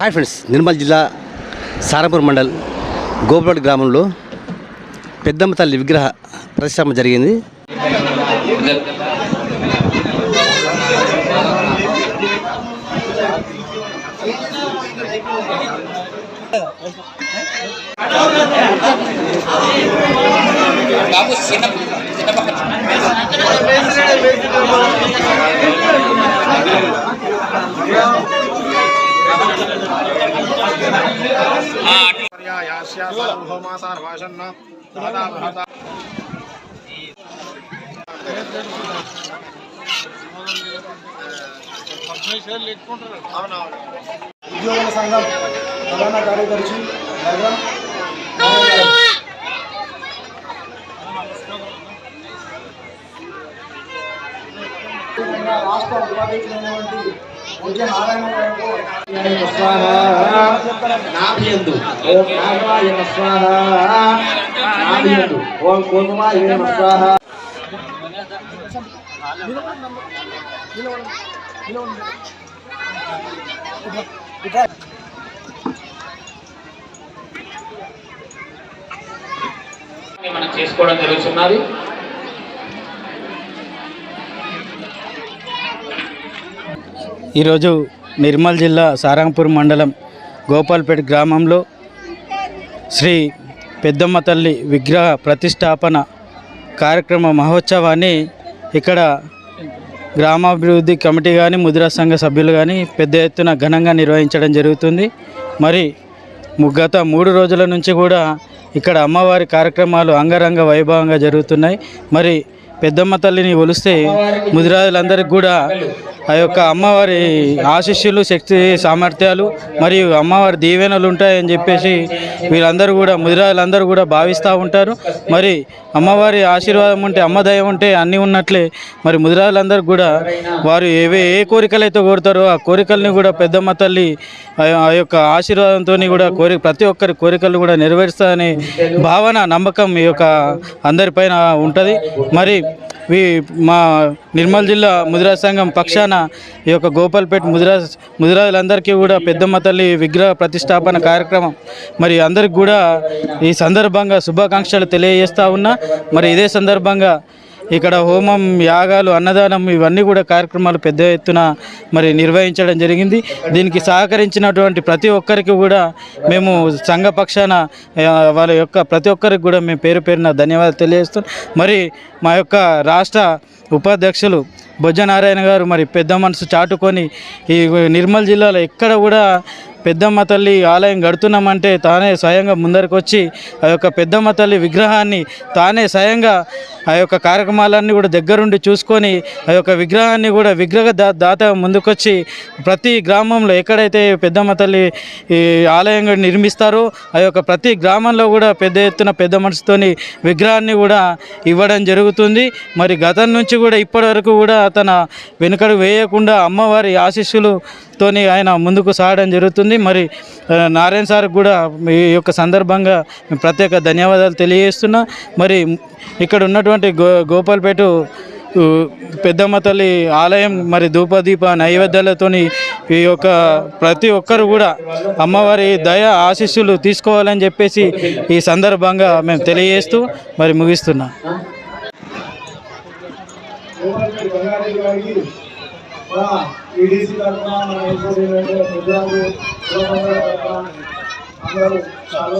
Hi friends Nirmal జిల్లా సారంపూర్ మండల్ గోపులపల్లి గ్రామంలో పెద్దమ్మ తల్లి విగ్రహ ప్రతిష్టాపన జరిగింది. చిన్న ఉద్యోగుల సంఘం ప్రధాన కార్యదర్శి నగరం రాష్ట్ర ఉపాధ్యక్షులైనటువంటి పూజ్య నారాయణ నాభియందు. ఓం స్వాహ నాభియందు ఓం స్వాహ మనం చేసుకోవడం జరుగుతున్నది. ఈరోజు నిర్మల్ జిల్లా సారంగపూర్ మండలం గోపాల్పేట గ్రామంలో శ్రీ పెద్దమ్మ తల్లి విగ్రహ ప్రతిష్టాపన కార్యక్రమ మహోత్సవాన్ని ఇక్కడ గ్రామాభివృద్ధి కమిటీ కానీ ముద్రా సంఘ సభ్యులు కానీ పెద్ద ఎత్తున ఘనంగా నిర్వహించడం జరుగుతుంది. మరి గత మూడు రోజుల నుంచి కూడా ఇక్కడ అమ్మవారి కార్యక్రమాలు అంగరంగ వైభవంగా జరుగుతున్నాయి. మరి పెద్దమ్మ తల్లిని ఒలిస్తే ముదిరాజులందరికీ కూడా ఆ యొక్క అమ్మవారి ఆశీస్సులు శక్తి సామర్థ్యాలు మరియు అమ్మవారి దీవెనలు ఉంటాయని చెప్పేసి వీళ్ళందరూ కూడా ముదిరాజులందరూ కూడా భావిస్తూ ఉంటారు. మరి అమ్మవారి ఆశీర్వాదం ఉంటే అమ్మదయ ఉంటే అన్నీ ఉన్నట్లే. మరి ముదిరాజులందరూ కూడా వారు ఏవే ఏ కోరికలైతే కోరుతారో ఆ కోరికల్ని కూడా పెద్దమ్మ తల్లి ఆ ఆ యొక్క ఆశీర్వాదంతో కూడా కోరి ప్రతి ఒక్కరి కోరికలు కూడా నెరవేరుస్తారనే భావన నమ్మకం ఈ యొక్క అందరిపైన ఉంటుంది. మరి మా నిర్మల్ జిల్లా ముదిరాజ్ సంఘం పక్షాన ఈ యొక్క గోపాల్పేట ముదిరాజ్ ముదిరాజులందరికీ కూడా పెద్దమ్మ తల్లి విగ్రహ ప్రతిష్టాపన కార్యక్రమం. మరి అందరికి కూడా ఈ సందర్భంగా శుభాకాంక్షలు తెలియజేస్తా ఉన్నా. మరి ఇదే సందర్భంగా ఇక్కడ హోమం యాగాలు అన్నదానం ఇవన్నీ కూడా కార్యక్రమాలు పెద్ద ఎత్తున మరి నిర్వహించడం జరిగింది. దీనికి సహకరించినటువంటి ప్రతి ఒక్కరికి కూడా మేము సంఘ పక్షాన వాళ్ళ యొక్క ప్రతి ఒక్కరికి కూడా మేము పేరు పేరున ధన్యవాదాలు తెలియజేస్తాం మరి మా యొక్క రాష్ట్ర ఉపాధ్యక్షులు బొజ్జనారాయణ గారు మరి పెద్ద మనసు చాటుకొని ఈ నిర్మల్ జిల్లాలో ఎక్కడ కూడా పెద్దమ్మ తల్లి ఆలయం కడుతున్నామంటే తానే స్వయంగా ముందరికి వచ్చి ఆ యొక్క పెద్దమ్మ తల్లి విగ్రహాన్ని తానే స్వయంగా ఆ యొక్క కార్యక్రమాలన్నీ కూడా దగ్గరుండి చూసుకొని ఆ యొక్క విగ్రహాన్ని కూడా విగ్రహ దా దాత ముందుకొచ్చి ప్రతి గ్రామంలో ఎక్కడైతే పెద్దమ్మ తల్లి ఈ ఆలయం నిర్మిస్తారో ఆ యొక్క ప్రతి గ్రామంలో కూడా పెద్ద ఎత్తున పెద్ద మనసుతోని విగ్రహాన్ని కూడా ఇవ్వడం జరుగుతుంది. మరి గతం నుంచి కూడా ఇప్పటి వరకు కూడా తన వెనుకడు వేయకుండా అమ్మవారి ఆశీస్సులు తోని ఆయన ముందుకు సాగడం జరుగుతుంది. మరి నారాయణ సార్ కూడా ఈ యొక్క సందర్భంగా మేము ప్రత్యేక ధన్యవాదాలు తెలియజేస్తున్నా. మరి ఇక్కడ ఉన్నటువంటి గో గోపాల్పేట పెద్దమ్మ తల్లి ఆలయం మరి ధూపదీప నైవేద్యాలతోని ఈ యొక్క ప్రతి ఒక్కరు కూడా అమ్మవారి దయ ఆశీస్సులు తీసుకోవాలని చెప్పేసి ఈ సందర్భంగా మేము తెలియజేస్తూ మరి ముగిస్తున్నాం. గోపాల్పేట ఈడీసీ తరఫున మన తరఫున అందరూ చాలా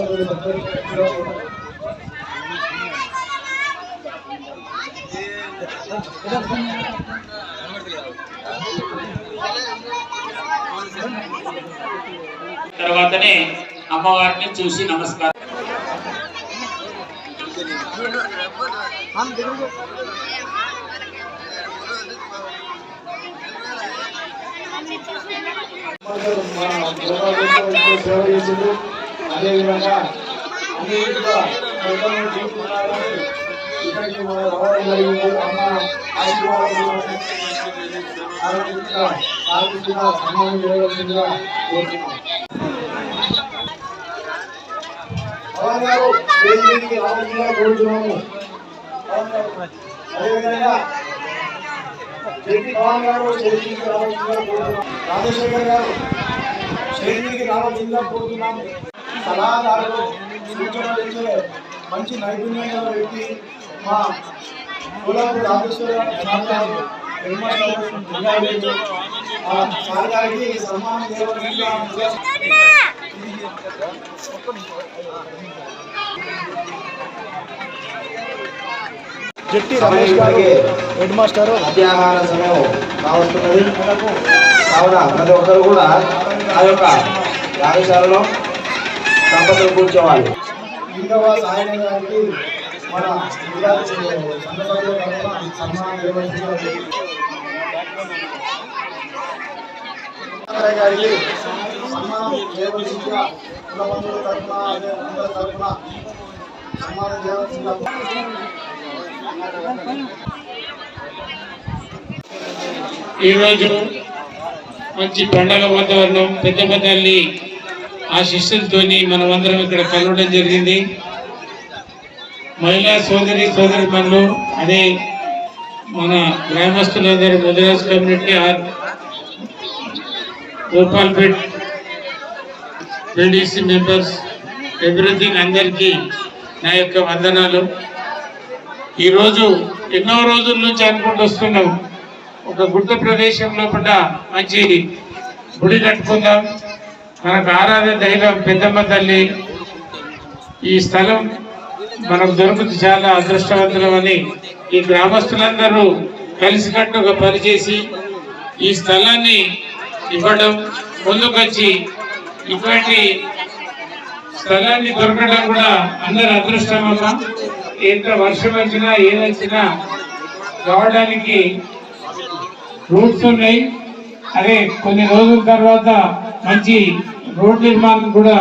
తర్వాతనే అమ్మవారిని చూసి నమస్కారం. సేవ చేసిండు అదేవిధంగా అన్ని కూడా పెద్దలను తీసుకురావాలని ఇక్కడికి మనం రావడం జరిగింది అమ్మ ఆశీర్వాదం ఆరోగ్యంగా ఆరోగ్యంగా సన్మానం చేయవలసిందిగా కోరుతున్నాం పవన్ గారు వేదికకి రావాల్సిందిగా కోరుతున్నాము పవన్ గారు. అదేవిధంగా జెపి పవన్ గారు వేదికకి రావాల్సిందిగా రాజశేఖర్ గారు స్టేజీకి రావాల్సిందిగా కోరుతున్నాము సలహాదారులు సూచనలు ఇచ్చే మంచి నైపుణ్యం గల వ్యక్తి మా కోలాపూర్ రాజేశ్వర సార్ గారు సార్ గారికి సన్మానం చేయవలసిందిగా జట్టి రమేష్ గారు హెడ్ మాస్టర్ మధ్యాహ్న సమయం కావస్తున్నది. కావున ప్రతి ఒక్కరు కూడా ఆ యొక్క యాగశాలలో దంపతులు కూర్చోవాలి. మన గారికి సన్మానం చేయవలసిందిగా కుల బంధువుల తరఫున అదే అందరి తరఫున సన్మానం చేయవలసిందిగా ఈరోజు మంచి పండగ వాతావరణం పెద్ద తల్లి ఆ శిష్యులతోని మనమందరం ఇక్కడ కలవడం జరిగింది. మహిళా సోదరి సోదరి పనులు అదే మన గ్రామస్తులందరూ Madras community or Gopalpet BDC members everything అందరికీ నా యొక్క వందనాలు. ఈరోజు ఎన్నో రోజుల నుంచి అనుకుంటూ వస్తున్నాం. ఒక గుడ్డ ప్రదేశం లోపల మంచి గుడి కట్టుకుందాం. మనకు ఆరాధన దైవం పెద్దమ్మ తల్లి ఈ స్థలం మనకు దొరుకుతుంది చాలా అదృష్టవంతులమని ఈ గ్రామస్తులందరూ కలిసికట్టుగా పనిచేసి ఈ స్థలాన్ని ఇవ్వడం ముందుకొచ్చి ఇటువంటి స్థలాన్ని దొరకడం కూడా అందరి అదృష్టం అమ్మ. ఎంత వర్షం వచ్చినా ఏదొచ్చినా రావడానికి రూట్స్ ఉన్నాయి. అదే కొన్ని రోజుల తర్వాత మంచి రోడ్ నిర్మాణం కూడా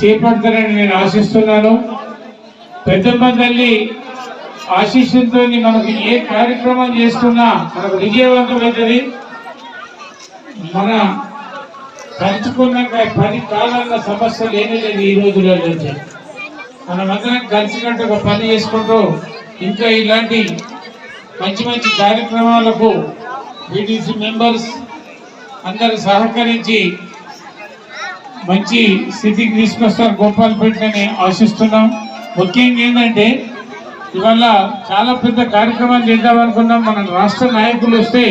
చేపడతారని నేను ఆశిస్తున్నాను. పెద్దమ్మ తల్లి ఆశీస్సులతో మనకు ఏ కార్యక్రమం చేసుకున్నా మనకు విజయవంతమవుతుంది మన పంచుకున్నాక పని కాలంలో సమస్య లేనే లేదు ఈ రోజులలో నుంచి మనమందరం కలిసికట్టుగా పని చేసుకుంటూ ఇంకా ఇలాంటి మంచి మంచి కార్యక్రమాలకు బీటీసీ మెంబర్స్ అందరూ సహకరించి మంచి స్థితికి తీసుకొస్తారు గోపాల్పేటని ఆశిస్తున్నాం. ముఖ్యంగా ఏంటంటే ఇవాళ చాలా పెద్ద కార్యక్రమాలు చేద్దాం అనుకున్నాం. మన రాష్ట్ర నాయకులు వస్తే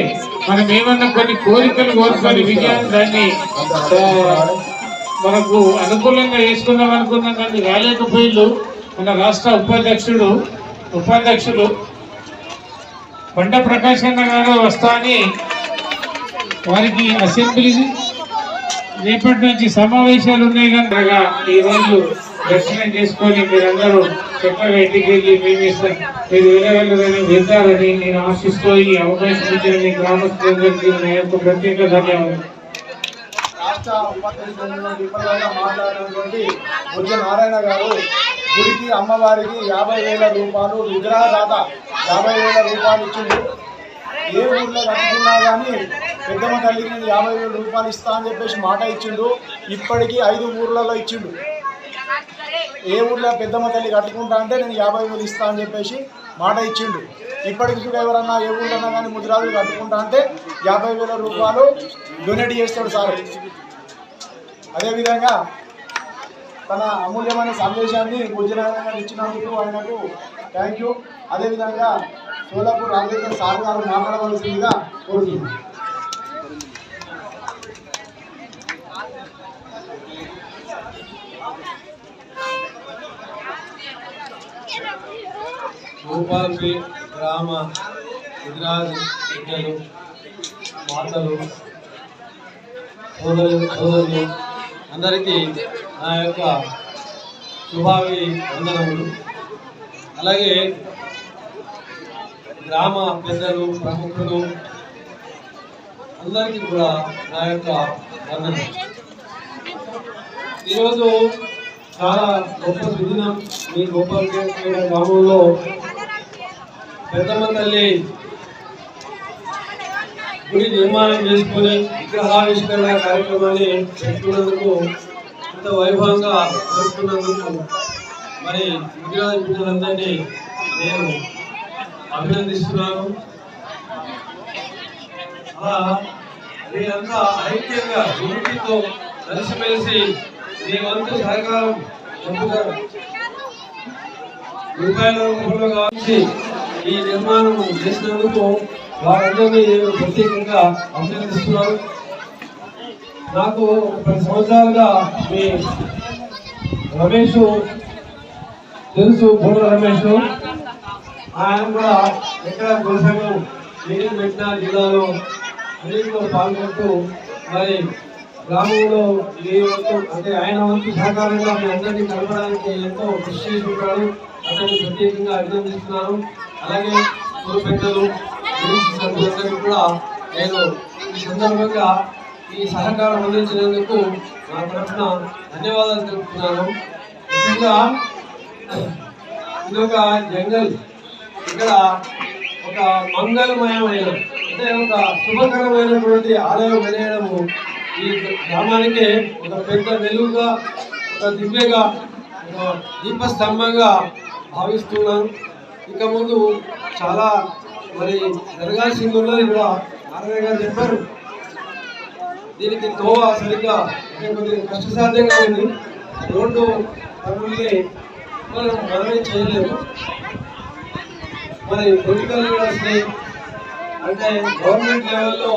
మనం ఏమన్నా కొన్ని కోరికలు కోరుకొని విజయాన్ని దాన్ని మనకు అనుకూలంగా వేసుకుందాం అనుకున్నాం కానీ రాలేకపోయిళ్ళు మన రాష్ట్ర ఉపాధ్యక్షుడు ఉపాధ్యక్షులు ప్రకాశ్ అన్న గారు వస్తా అని వారికి అసెంబ్లీ రేపటి నుంచి సమావేశాలు ఉన్నాయి కనుక ఈ రోజు దర్శనం చేసుకొని మీరందరూ చక్కగా ఇంటికి వెళ్ళి మేము ఇస్తాం. మీరు వెళ్ళగలరని వెళ్తారని నేను ఆశిస్తూ ఈ అవకాశం ఇచ్చిన మీ గ్రామస్తులందరికీ నా యొక్క ప్రత్యేక ధన్యవాదాలు. రాష్ట్ర ఉపాధ్యక్షులు విఫలంగా మాట్లాడినటువంటి బుజ్జ నారాయణ గారు గుడికి అమ్మవారికి యాభై వేల రూపాయలు విగ్రహదాత యాభై వేల రూపాయలు ఇచ్చిండు. ఏ ఊర్లో కట్టుకున్నా కానీ పెద్దమ్మ తల్లికి నేను యాభై వేల రూపాయలు ఇస్తా అని చెప్పేసి మాట ఇచ్చిండు. ఇప్పటికీ ఐదు ఊర్లలో ఇచ్చిండు. ఏ ఊర్లో పెద్దమ్మ తల్లి కట్టుకుంటా అంటే నేను యాభై వేలు ఇస్తా అని చెప్పేసి మాట ఇచ్చిండు. ఇప్పటికి కూడా ఎవరన్నా ఏ ఊళ్ళన్నా కానీ ముదిరాజులు కట్టుకుంటా అంటే యాభై వేల రూపాయలు డొనేట్ చేస్తాడు సార్. అదేవిధంగా తన అమూల్యమైన సందేశాన్ని భోజనాలను ఇచ్చినందుకు ఆయనకు థ్యాంక్ యూ అదేవిధంగా సోలాపూర్ రాజేంద్ర సార్ గారు మాట్లాడవలసిందిగా కోరుతున్నాను. భూపాల్పి గ్రామ గుజరాత్ బిడ్డలు మాతలు సోదరు సోదరులు అందరికీ నా యొక్క శుభావి వందనములు. అలాగే గ్రామ పెద్దలు ప్రముఖులు అందరికీ కూడా నా యొక్క వందనం ఈరోజు చాలా గొప్ప సుదినం మీ గోపాలపేట గ్రామంలో పెద్దమ్మ తల్లి గుడి నిర్మాణం చేసుకొని విగ్రహావిష్కరణ కార్యక్రమాన్ని పెట్టుకున్నందుకు ఇంత వైభవంగా జరుపుకున్నందుకు మరి గుజరాత్ బిడ్డలందరినీ నేను అభినందిస్తున్నాను. అలా మీరంతా ఐక్యంగా యూనిటీతో కలిసిమెలిసి మీ వంతు సహకారం చెప్పుతారు రూపాయల రూపంలో కావచ్చు ఈ నిర్మాణం చేసినందుకు వారందరినీ నేను ప్రత్యేకంగా అభినందిస్తున్నాను. నాకు ఒక పది సంవత్సరాలుగా మీ రమేష్ తెలుసు బోడ రమేష్. ఆయన కూడా ఎక్కడ గురుసంఘం మీటింగ్ పెట్టిన జిల్లాలో అన్నింటిలో పాల్గొంటూ మరి గ్రామంలో ఈ వంతు అంటే ఆయన వంతు సహకారంగా మీ అందరినీ కలపడానికి ఎంతో కృషి చేసి ఉంటాడు అతన్ని ప్రత్యేకంగా అభినందిస్తున్నాను. అలాగే గురు పెద్దలు గురించి సభ్యులందరికీ కూడా నేను ఈ సందర్భంగా ఈ సహకారం అందించినందుకు నా తరఫున ధన్యవాదాలు తెలుపుతున్నాను. ముఖ్యంగా ఇదొక జంగల్. ఇక్కడ ఒక మంగళమయమైన అంటే ఒక శుభకరమైనటువంటి ఆలయం వెలయడము ఈ గ్రామానికి ఒక పెద్ద వెలుగుగా ఒక దివ్యగా ఒక దీపస్తంభంగా భావిస్తున్నాను. ఇక ముందు చాలా మరి జరగాల్సింది ఉన్నది కూడా నారాయణ గారు చెప్పారు. దీనికి తోవ సరిగ్గా కొద్దిగా కష్టసాధ్యంగా ఉంది. రోడ్డు పనుల్ని మనం మనమే చేయలేము. మరి పొలిటికల్ లీడర్స్ని అంటే గవర్నమెంట్ లెవెల్లో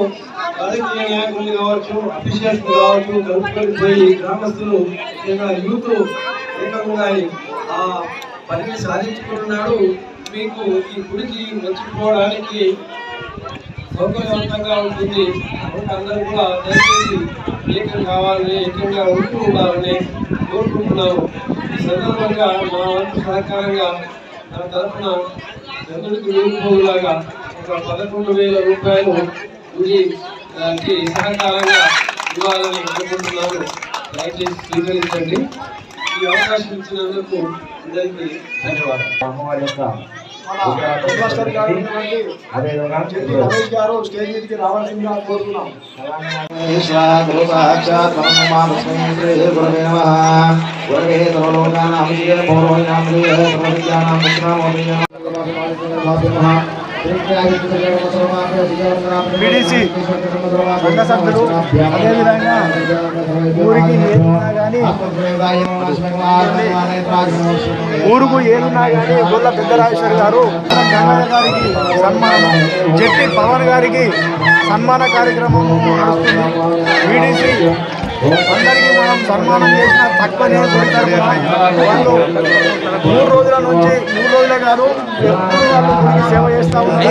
రాజకీయ నాయకులు కావచ్చు అఫీషియల్స్ కావచ్చు కలుపుకొని పోయి గ్రామస్తులు ముఖ్యంగా యూత్ ఏకంగా ఆ పనిని సాధించుకుంటున్నాడు. మీకు ఈ గుడికి మెచ్చుకోవడానికి సౌకర్యవంతంగా ఉంటుంది. అందరూ కూడా దయచేసి ఏకం కావాలని ఏకంగా ఉంటూ ఉండాలని కోరుకుంటున్నాను ఈ సందర్భంగా మా వంతు సహకారంగా నా తరఫున చంద్రుడికి నిరుపోగులాగా ఒక పదకొండు వేల రూపాయలు ఇది దానికి సహకారంగా ఇవ్వాలని కోరుకుంటున్నాను. దయచేసి స్వీకరించండి. ఈ అవకాశం ఇచ్చినందుకు అందరికీ ధన్యవాదాలు. అమ్మవారి యొక్క మన హెడ్ మాస్టర్ గారు ఉన్నటువంటి అదేవిధంగా చెట్టి రమేష్ గారు స్టేజ్ మీదకి రావాల్సిందిగా కోరుతున్నాం బీడీసీ సంఘ సభ్యులు అదేవిధంగా ఊరికి ఏదున్నా కానీ ఊరుకు ఏదున్నా కానీ గుళ్ళ పెద్దరాజేశ్వర్ గారు గంగయ్య గారికి సన్మానం జట్టి పవన్ గారికి సన్మాన కార్యక్రమం నడుస్తుంది. బీడీసీ అందరికీ సన్మానం చేసిన తక్కువనే గుడి తరపున వాళ్ళు మూడు రోజుల నుంచి మూడు రోజులే కాదు ఎప్పుడు వాళ్ళు గుడికి సేవ చేస్తూ ఉంటారు.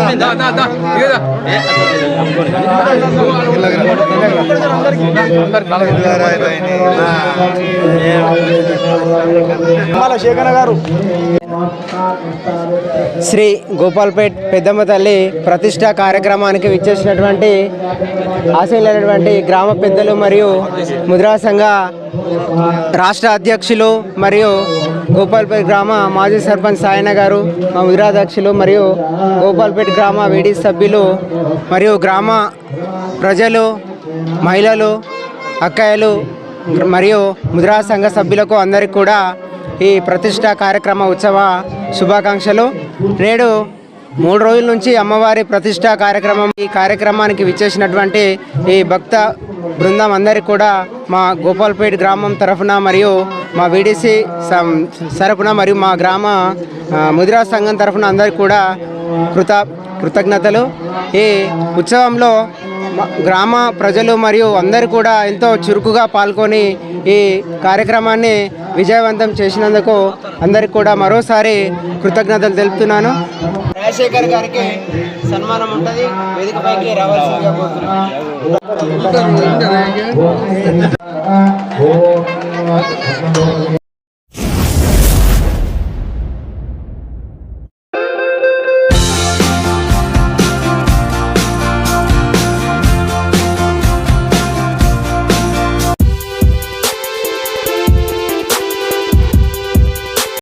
శేఖర గారు. శ్రీ గోపాల్పేట్ పెద్దమ్మ తల్లి ప్రతిష్టా కార్యక్రమానికి విచ్చేసినటువంటి ఆశీలైనటువంటి గ్రామ పెద్దలు మరియు ముద్రా సంఘ రాష్ట్ర అధ్యక్షులు మరియు గోపాల్పేట్ గ్రామ మాజీ సర్పంచ్ సాయన గారు మా విరాధ్యక్షులు మరియు గోపాల్పేట్ గ్రామ వీడి సభ్యులు మరియు గ్రామ ప్రజలు మహిళలు అక్కయ్యలు మరియు ముద్రా సంఘ సభ్యులకు అందరికీ కూడా ఈ ప్రతిష్ట కార్యక్రమ ఉత్సవ శుభాకాంక్షలు. నేడు మూడు రోజుల నుంచి అమ్మవారి ప్రతిష్ట కార్యక్రమం ఈ కార్యక్రమానికి విచ్చేసినటువంటి ఈ భక్త బృందం అందరికి కూడా మా గోపాల్పేట్ గ్రామం తరఫున మరియు మా వీడీసీ తరఫున మరియు మా గ్రామ ముదిరా సంఘం తరఫున అందరికీ కూడా కృత కృతజ్ఞతలు. ఈ ఉత్సవంలో గ్రామ ప్రజలు మరియు అందరూ కూడా ఎంతో చురుకుగా పాల్గొని ఈ కార్యక్రమాన్ని విజయవంతం చేసినందుకు అందరికి కూడా మరోసారి కృతజ్ఞతలు తెలుపుతున్నాను. రాజశేఖర్ గారికి సన్మానం ఉంటుంది. వేదికపైకి రావాల్సిందిగా కోరుతున్నాను.